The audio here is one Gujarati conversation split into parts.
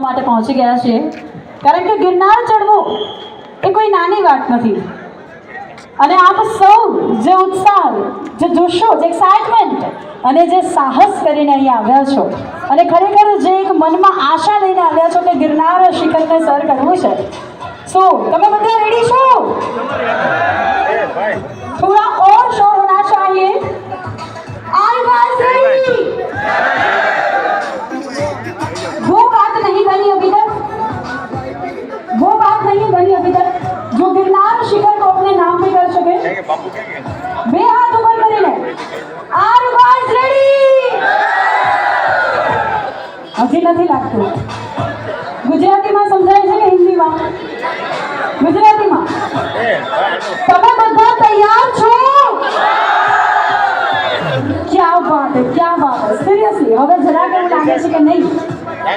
કરવા માટે પહોંચી ગયા છીએ. કારણ કે ગિરનાર ચડવું એ કોઈ નાની વાત નથી. અને આપ સૌ જે ઉત્સાહ, જે જોશો, જે એક્સાઇટમેન્ટ અને જે સાહસ કરીને અહીંયા આવ્યા છો અને ખરેખર જે એક મનમાં આશા લઈને આવ્યા છો કે ગિરનાર શિખરને સર કરવું છે. સો તમે બધા રેડી છો? जो गिरनार शिखर को अपने नाम पे कर सके બે હાથ ઉપર કરીને આર યુ ગાઈસ રેડી હજી નથી લાગતું ગુજરાતીમાં સમજાય છે કે હિન્દીમાં ગુજરાતીમાં તમે બધા તૈયાર છો ક્યા વાત હે ક્યા વાત હે સિરિયસલી હવે જરાક એવું લાગે છે કે નહીં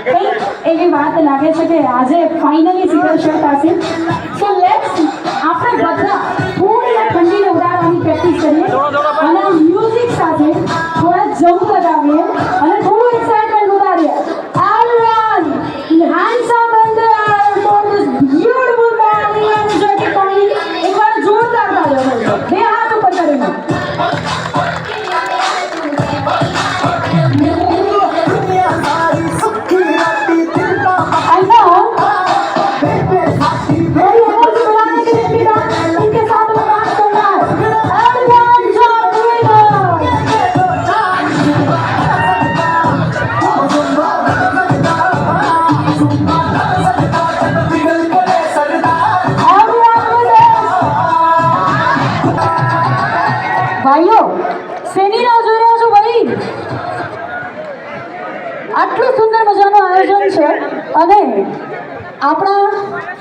કંઈક એવી વાત લાગે છે કે આજે ફાઇનલી સિગર શર્ટ હશે આપણા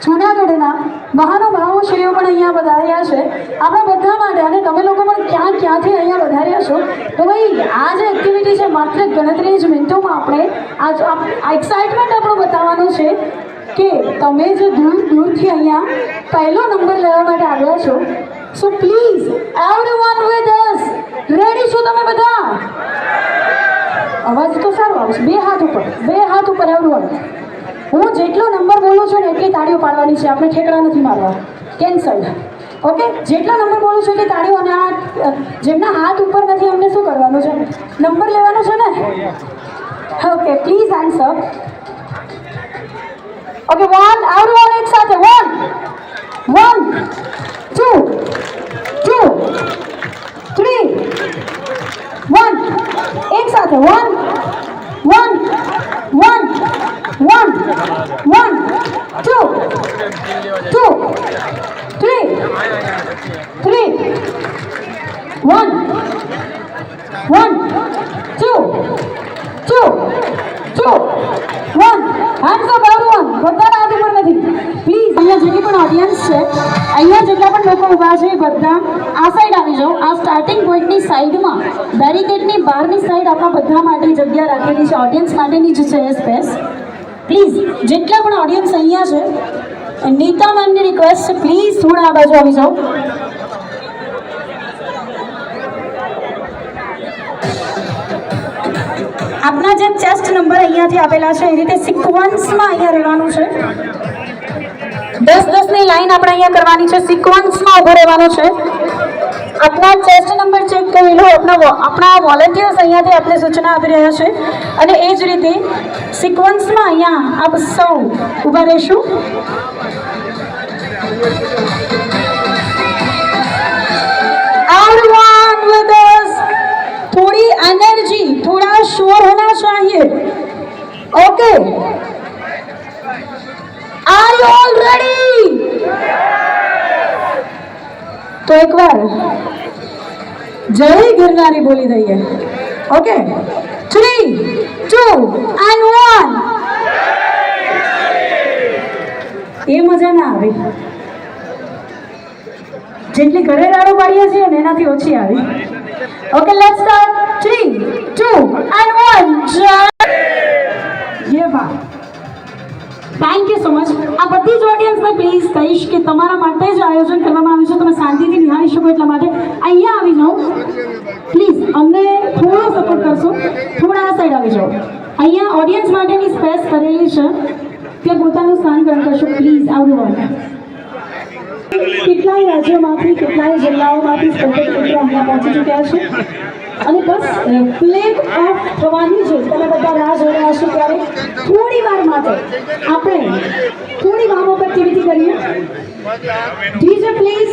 જૂનાગઢના મહાનુભાવોશ્રીઓ પણ અહીંયા વધાર્યા છે. આપણા બધા માટે અને તમે લોકો પણ ક્યાં ક્યાંથી અહીંયા વધાર્યા છો? તો ભાઈ, આ જે એક્ટિવિટી છે, માત્ર ગણતરી જ મિનિટોમાં આપણે આ એક્સાઇટમેન્ટ આપણો બતાવવાનો છે કે તમે જે દૂર દૂરથી અહીંયા પહેલો નંબર લેવા માટે આવ્યા છો. So please everyone with us ready છો તમે બધા? અવાજ તો સારો આવશે. બે હાથ ઉપર, બે હાથ ઉપર એવરીવન હું જેટલો નંબર બોલું છું ને એટલી તાળીઓ પાડવાની છે. આપણે ઠેકડા નથી મારવા. કેન્સલ ઓકે જેટલા નંબર બોલું છું એટલી તાળીઓ અને આ જેમના હાથ ઉપર નથી, અમને શું કરવાનું છે? નંબર લેવાનો છે ને? Okay please answer okay one everyone એક સાથે. One one two two three one એક સાથે. વન આપણા બધા માટે જગ્યા રાખેલી છે. ઓડિયન્સ માટેની જ છે સ્પેસ પ્લીઝ જેટલા પણ ઓડિયન્સ અહીંયા છે, નીતા મેમની રિક્વેસ્ટ છે. પ્લીઝ થોડા આ બાજુ આવી જાઓ આપના જે ચેસ્ટ નંબર અહીંયાથી આપેલા છે, એ રીતે સિક્વન્સમાં અહીંયા રહેવાનું છે. દસ દસની લાઈન આપણે અહીંયા કરવાની છે. સિક્વન્સમાં ઊભો રહેવાનો છે. આપણા ચેસ્ટ નંબર ચેક કરી લો, આપણા આપણા વોલેન્ટિયર્સ અહીંયાથી આપણે સૂચના આપી રહ્યા છે. અને એ જ રીતે સિક્વન્સમાં અહીંયા આપ સૌ ઊભા રહીશું. થોડી એનર્જી થોડા શોર હોના ચાહીએ. Okay are you all ready તો એકવાર જય ગિરનારી બોલી દઈએ. Okay three two and one એ મજા ના આવી. જેટલી ઘરે રાડો પાડીએ છીએ ને એનાથી ઓછી આવી. Okay let's start 3 2 and one જય બા થેન્ક યુ સો મચ આ બધી જ ઓડિયન્સને પ્લીઝ કહીશ કે તમારા માટે જ આયોજન કરવામાં આવ્યું છે. તમે શાંતિથી નિહાળી શકો એટલા માટે. અહીંયા આવી જાઓ. પ્લીઝ અમને થોડો સપોર્ટ કરશો. થોડા આ સાઈડ આવી જાઓ. અહીંયા ઓડિયન્સ માટેની સ્પેસ કરેલી છે. ત્યાં પોતાનું સ્થાન ગ્રહણ કરશો. પ્લીઝ આવડું કેટલાય રાજ્યોમાંથી, કેટલાય જિલ્લાઓમાંથી સ્પર્ધક મિત્રો અહીંયા પહોંચી ચૂક્યા છે. અને બસ પ્લેટ ઓફ થવાની છે તમે બધા રાહ જોઈ રહ્યા છો ત્યારે થોડી વાર માટે આપણે થોડી વામો એક્ટિવિટી કરીએ? ડીજે પ્લીઝ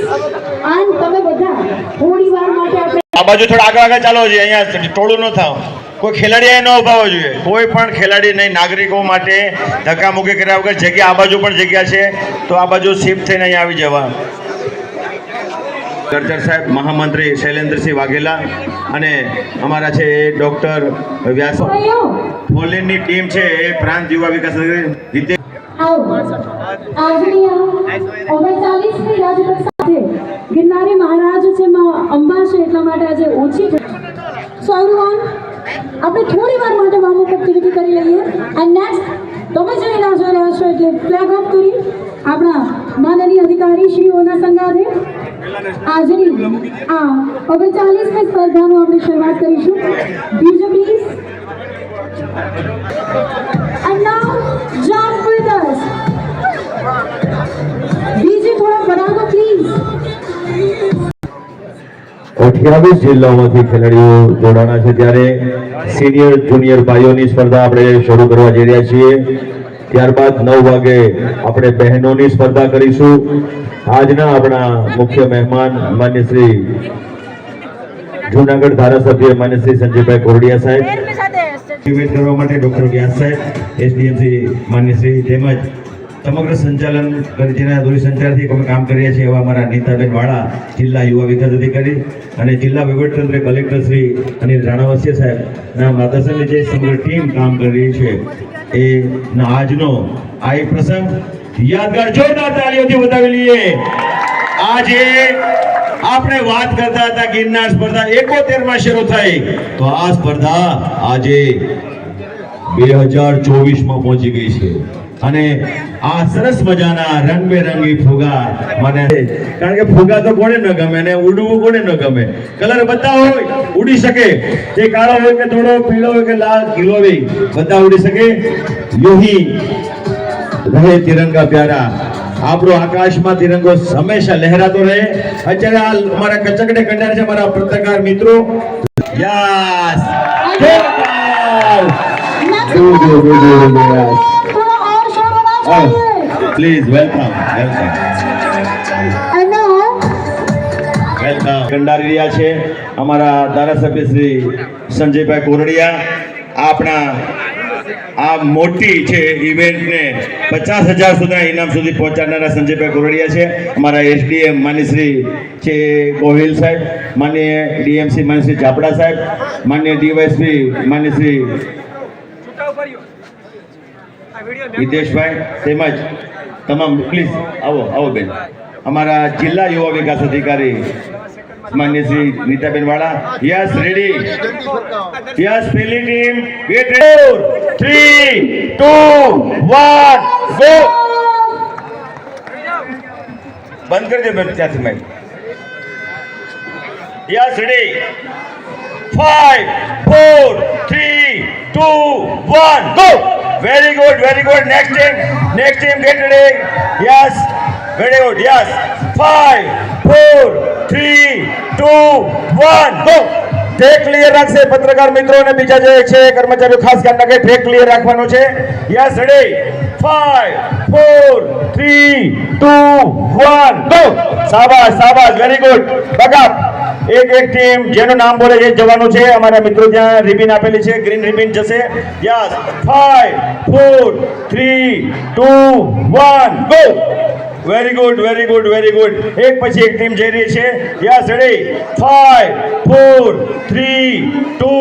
આન તમે બધા થોડી વાર માટે આપણે આ બાજુ થોડા આગળ આગળ ચાલો છે અહીંયા ટોળું ન થાવ. કોઈ ખેલાડી અહીં ન ઉભાવો જોઈએ. કોઈ પણ ખેલાડી નહીં, નાગરિકો માટે ધક્કામુક્કી કર્યા વગર જગ્યા આ બાજુ પણ જગ્યા છે. તો આ બાજુ શિફ્ટ થઈને અહીંયા આવી જવા ગર્જર સાહેબ, મહામંત્રી શૈલેન્દ્રસિંહ વાઘેલા અને અમારા છે એ ડૉક્ટર વ્યાસ ફોલેનની ટીમ છે એ પ્રાંત યુવા વિકાસ રીતે ગિરનારી મહારાજ છે અંબા છે, એટલા માટે આજે ઓછી છે. સો આપણે થોડી વાર માટે વાર્મ અપ એક્ટિવિટી કરી લઈએ. એન્ડ નેક્સ્ટ તમે જે રહ્યા છો એટલે ફ્લેગ ઓફ કરી આપણા માનનીય અધિકારી શ્રીઓના સંગાથે. હાજરી અઠ્યાવીસ જિલ્લાઓમાંથી ખેલાડીઓ જોડાણા છે ત્યારે સિનિયર જુનિયર ભાઈઓની સ્પર્ધા આપણે શરૂ કરવા જઈ રહ્યા છીએ ત્યારબાદ નવ વાગે આપણે બહેનોની સ્પર્ધા કરીશું. આજના આપણા મુખ્ય મહેમાન માન્ય શ્રી જુનાગઢ ધારાસભ્ય માન્ય શ્રી સંજયભાઈ કોરડિયા સાહેબ. કરવા માટે ડોક્ટર વ્યાસ સાહેબ એસડીએમસી માન્ય શ્રી તેમજ સમગ્ર સંચાલન જેના દૂરસંચારથી અમે કામ કરીએ છીએ એવા અમારા નીતાબેન વાળા, જિલ્લા યુવા વિકાસ અધિકારી અને જિલ્લા વહીવટતંત્ર કલેક્ટર શ્રી અનિલ રાણાવસિયા સાહેબ ના માર્ગદર્શન જે સમગ્ર ટીમ કામ કરી છે, એ આજનો આ એક પ્રસંગ યાદગાર જોરદાર તાળીઓથી બતાવી લઈએ. આજે આપણે વાત કરતા હતા ગિરનાર સ્પર્ધા એકોતેરમાં શરૂ થઈ. તો આ સ્પર્ધા આજે બે હજાર ચોવીસમાં પહોંચી ગઈ છે. અને આ સરસ મજાના રંગબેરંગી ફુગા મને કારણ કે ફુગા તો કોને ન ગમે ને ઉડવું કોને ન ગમે? કલર બધા હોય ઉડી શકે. જે કાળો હોય કે થોડો પીળો હોય કે લાલ કિલોવી બધા ઉડી શકે. યોહી. રહે તિરંગા પ્યારા. આપણો આકાશમાં તિરંગો હંમેશા લહેરાતો રહે. અત્યારે આ અમારા કચકડે કંડાર છે મારા પત્રકાર મિત્રો. Yes. Good good good yes Oh, please welcome, welcome. Hello. Welcome કંડારી રહ્યા છે અમારા ધારાસભ્ય શ્રી સંજયભાઈ કોરડિયા આપણા આ મોટી છે ઇવેન્ટને પચાસ હજાર સુધીના ઇનામ સુધી પહોંચાડનારા સંજયભાઈ કોરડિયા છે અમારા એસડીએમ માનીશ્રી છે ગોહિલ સાહેબ માન્ય ડીએમસી માનીશ્રી જાપડા સાહેબ માન્ય ડીવાયસપી માનીશ્રી હિતેશભાઈ, તેમજ તમામ પ્લીઝ આવો આવો બેન. અમારા જિલ્લા યુવા વિકાસ અધિકારી માન્ય શ્રી નીતાબેન વાળા. યસ રેડી યસ પહેલી team get three two one go બંધ કરી દે બેન ત્યાંથી મેં yes ready five four three two one go very good very good. Next team next team get ready. Yes very good yes five four three two one go. Track clear રાખશે પત્રકાર મિત્રો અને બીજા જે છે કર્મચારીઓ ખાસ ધ્યાન રાખે ટ્રેક ક્લિયર રાખવાનો છે. Yes ready five four three two one go સાબાશ સાબાશ. વેરી ગુડ બગાપ એક એક ટીમ જેનું નામ બોલે એ જવાનું છે. અમારા મિત્રો ત્યાં રિબિન આપેલી છે ગ્રીન રિબિન જશે. Yes five four three two one go very good very good very good એક પછી એક ટીમ જઈ રહી છે. Yes ready five four three two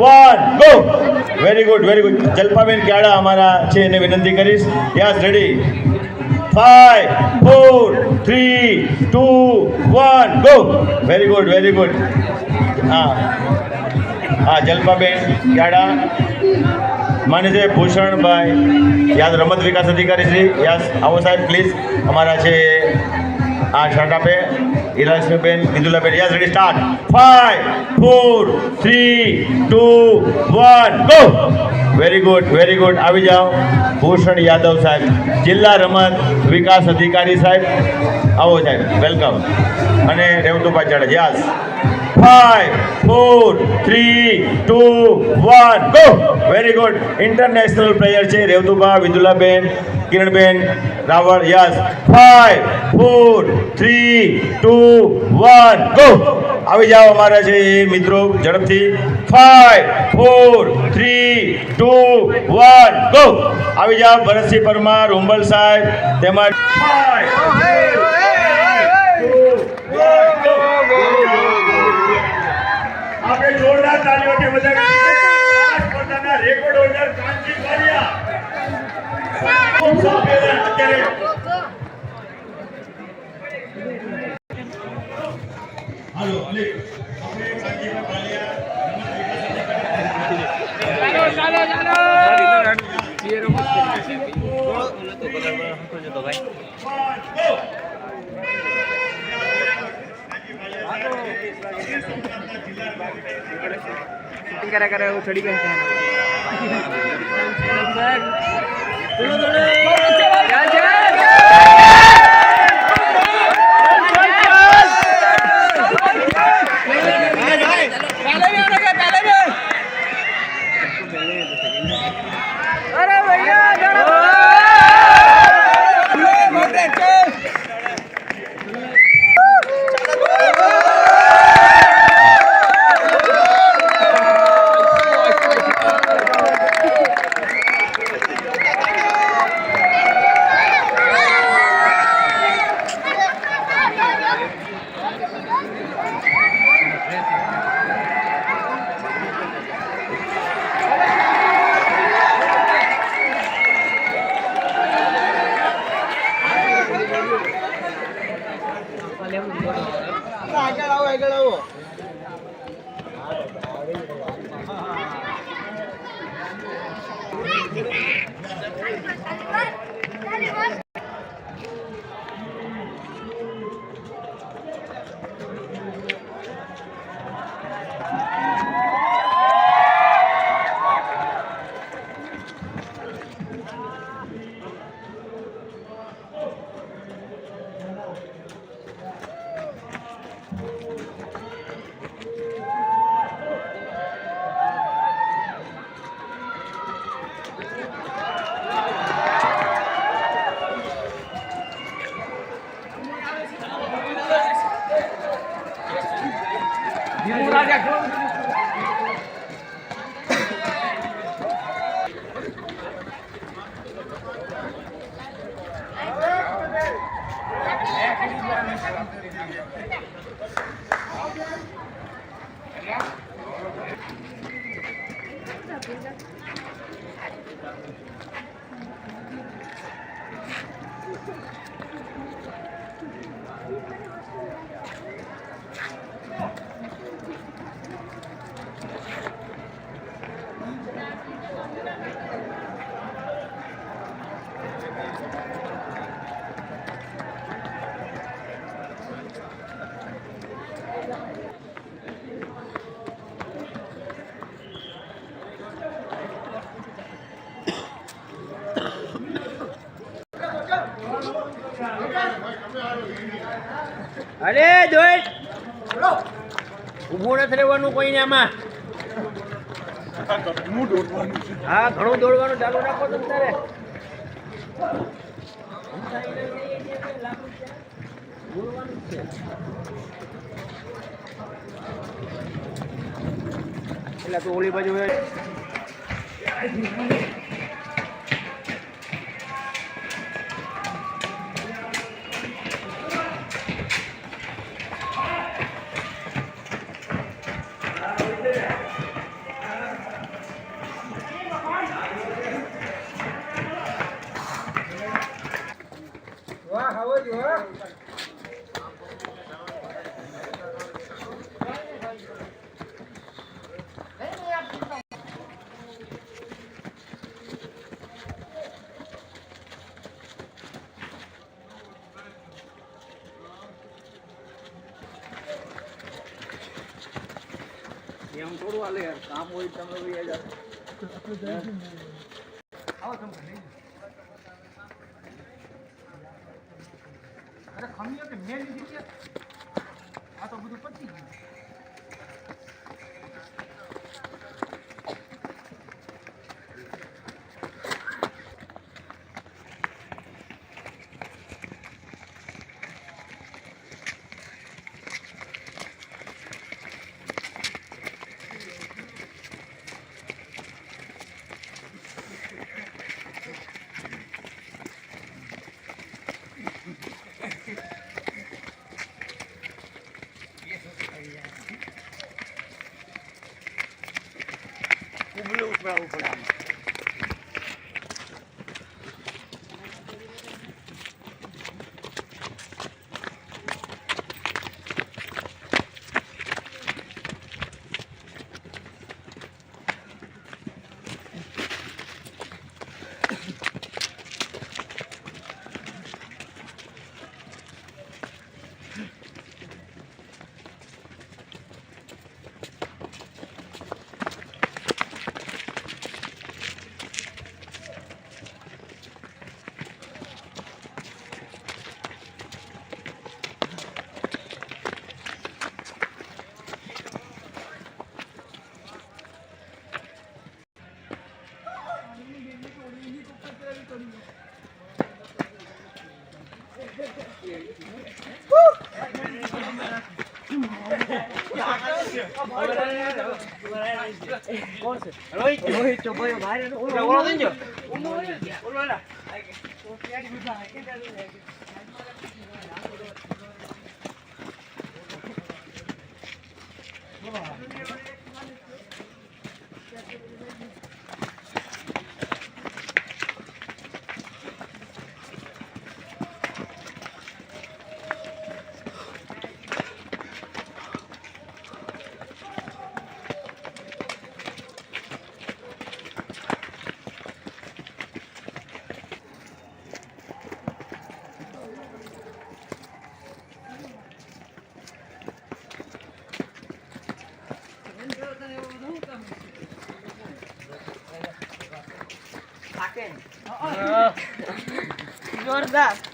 one go very good very good Jalpaben Kyada અમારા છે, એને વિનંતી કરીશ. Yes ready five four three two one go very good very good હા. હા, જલ્પાબેન ક્યાડા માન્ય છે ભૂષણભાઈ. યાદ રમત વિકાસ અધિકારી શ્રી. યાસ, આવો સાહેબ પ્લીઝ અમારા છે આ શર્ટ આપે ઈરાશમીબેન Vidulaben yes ready start five four three two one go very good very good આવી જાઓ. ભૂષણ યાદવ સાહેબ, જિલ્લા રમત વિકાસ અધિકારી સાહેબ, આવો સાહેબ વેલકમ અને Revatubha Jadeja yes five four three two one go very good international player છે Revatubha Vidulaben. Kiranben Raval yes. Five four three two one go આવી જાઓ અમારા છે એ મિત્રો ઝડપથી. Five four three two one go આવી જાઓ ભરતસિંહ પરમાર ઉંબલ સાહેબ તેમજ આપણે જોરદાર તાલીઓથી બધા રેકોર્ડ હોલ્ડર કાંચી કાલિયા કર્યા કરે એવું ચડી ગયા 走了，加油加油！Dimurah dia keluar. ઊભું નથી રહેવાનું કોઈને આમાં. હા, ઘણું દોડવાનું ચાલુ રાખો તમે તારે. એટલે તો ઓલી બાજુ એમ થોડું હાલે યાર કામ હોય તમે બી યાર આવો તમે અરે ખમીઓ કે મેં લીધી કે આ તો બધું પતી ગયું Well, 了 રોહિત તો ભાઈ બહાર ઓલો ઓલો દેજો જોરદાર લોકો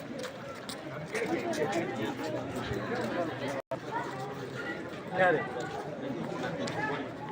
Yani.